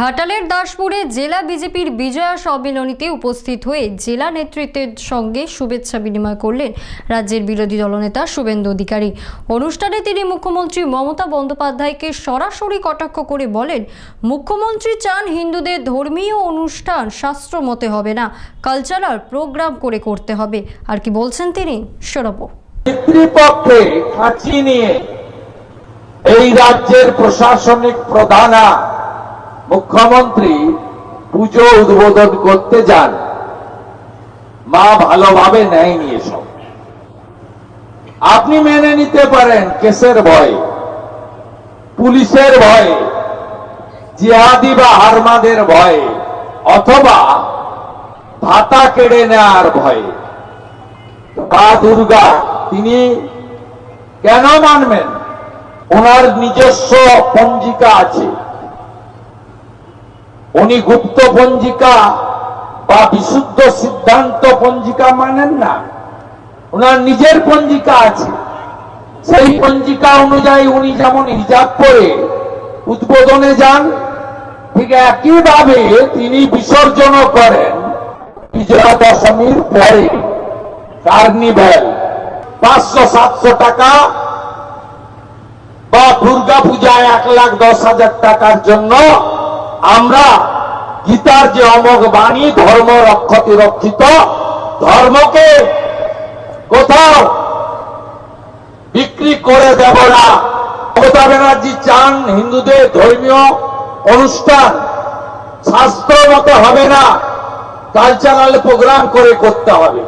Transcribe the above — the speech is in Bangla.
ঘাটালের দাসপুরে জেলা বিজেপির বিজয়া সম্মেলনীতে উপস্থিত হয়ে জেলা নেতৃত্বের সঙ্গে শুভেচ্ছা বিনিময় করলেন রাজ্যের বিরোধী দলনেতা শুভেন্দু অধিকারী। অনুষ্ঠানে তিনি মুখ্যমন্ত্রী মমতা বন্দ্যোপাধ্যায়কে সরাসরি কটাক্ষ করে বলেন, মুখ্যমন্ত্রী চান হিন্দুদের ধর্মীয় অনুষ্ঠান শাস্ত্র মতে হবে না, কালচারাল প্রোগ্রাম করে করতে হবে। আর কি বলছেন তিনি? পিতৃপক্ষে নিয়ে এই রাজ্যের প্রশাসনিক প্রধানা মুখ্যমন্ত্রী পুজো উদ্বোধন করতে যান। মা ভালোভাবে নেয়নি এসব। আপনি মেনে নিতে পারেন কেসের ভয়ে, পুলিশের ভয়ে, জিহাদি বা হারমাদের ভয়ে, অথবা ভাতা কেড়ে নেওয়ার ভয়ে। মা দুর্গা, তিনি কেন মানবেন? ওনার নিজস্ব পঞ্জিকা আছে। উনি গুপ্ত পঞ্জিকা বা বিশুদ্ধ সিদ্ধান্ত পঞ্জিকা মানেন না। ওনার নিজের পঞ্জিকা আছে। সেই পঞ্জিকা অনুযায়ী উনি যেমন হিজাব করে উদ্বোধনে যান, ঠিক একইভাবে তিনি বিসর্জন করেন বিজয়া দশমীর পরে, কার্নিভ্যাল। পাঁচশো, সাতশো টাকা বা দুর্গা পূজায় এক লাখ দশ হাজার টাকার জন্য আমরা গীতার যে অমোঘ বাণী, ধর্ম রক্ষতি রক্ষিত, ধর্মকে কোথাও বিক্রি করে দেব না। মমতা ব্যানার্জি চান হিন্দুদের ধর্মীয় অনুষ্ঠান। শাস্ত্র মতো হবে না। কালচারাল প্রোগ্রাম করে করতে হবে।